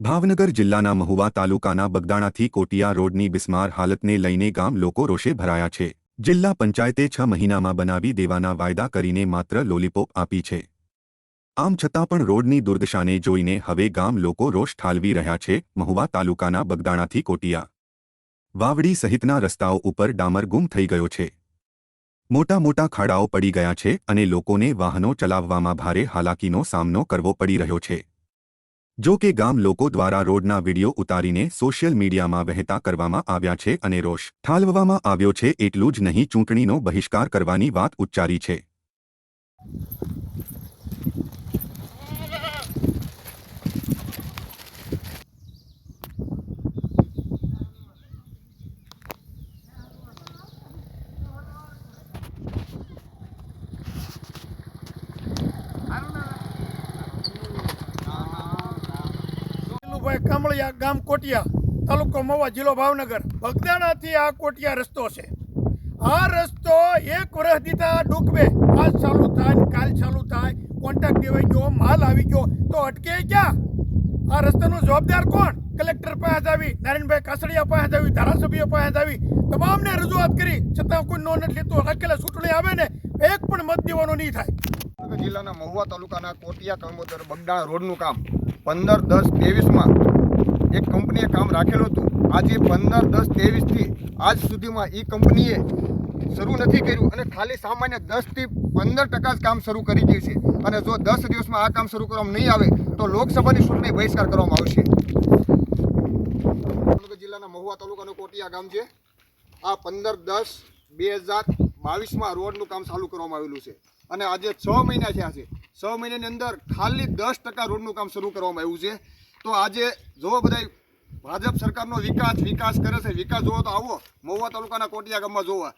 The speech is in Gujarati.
ભાવનગર જિલ્લાના મહુવા તાલુકાના બગદાણાથી કોટિયા રોડની બિસ્માર હાલતને લઈને ગામ લોકો રોષે ભરાયા છે. જિલ્લા પંચાયતે છ મહિનામાં બનાવી દેવાના વાયદા કરીને માત્ર લોલીપોપ આપી છે. આમ છતાં પણ રોડની દુર્દશાને જોઈને હવે ગામ લોકો રોષ ઠાલવી રહ્યા છે મહુવા તાલુકાના બગદાણાથી કોટિયા. વાવડી સહિતના રસ્તાઓ ઉપર ડામર ગુમ થઈ ગયો છે. મોટા મોટા ખાડાઓ પડી ગયા છે અને લોકોને વાહનો ચલાવવામાં ભારે હાલાકીનો સામનો કરવો પડી રહ્યો છે. જો કે ગામ લોકો દ્વારા રોડના વીડિયો ઉતારીને સોશિયલ મીડિયામાં વહેતા કરવામાં આવ્યા છે અને રોષ ઠાલવવામાં આવ્યો છે એટલું જ નહીં ચૂંટણીનો બહિષ્કાર કરવાની વાત ઉચ્ચારી છે. કામળિયા ગામ કોટિયા તાલુકો મહુવા જિલ્લો ભાવનગર. બગદાણાથી આ કોટિયા રસ્તો છે. આ રસ્તો એક વર્ષ દીધા ડૂકવે આજ ચાલુ થાય કાલ ચાલુ થાય. કોન્ટ્રાક્ટ દેવાઈ ગયો, માલ આવી ગયો. તો અટકે ક્યાં? આ રસ્તાનો જવાબદાર કોણ? કલેક્ટર પાસે આવી, નારાયણભાઈ કાસડિયા પાસે આવી, ધારાસભ્ય પાસે આવી. તમામને રજૂઆત કરી. છતાં કોઈ નો નથી લેતું. અકેલા ચૂંટણી આવે ને, એક પણ મત દેવાનો નહીં થાય. જિલ્લાના મહુવા તાલુકાના કોટિયા કમોદર બગડાણા રોડનું કામ. પંદર દસ ત્રેવીસમાં એક કંપનીએ કામ રાખેલું હતું. આજે પંદર દસ ત્રેવીસથી આજ સુધીમાં એ કંપનીએ શરૂ નથી કર્યું અને ખાલી સામાન્ય દસથી પંદર ટકા જ કામ શરૂ કરી ગયું છે. અને જો દસ દિવસમાં આ કામ શરૂ કરવામાં નહીં આવે, તો લોકસભાની ચૂંટણી બહિષ્કાર કરવામાં આવશે. જિલ્લાના મહુવા તાલુકાનું કોટિયા ગામ છે. આ પંદર દસ બે હજાર બાવીસમાં રોડનું કામ ચાલુ કરવામાં આવેલું છે. અને આજે છ મહિના થયા છે. છ મહિનાની અંદર ખાલી દસ ટકા રોડનું કામ શરૂ કરવામાં આવ્યું છે. તો આજે જો બધા ભાજપ સરકારનો વિકાસ વિકાસ કરે છે, વિકાસ જોવો તો આવો. મહુવા તાલુકાના કોટિયા ગામમાં જોવા.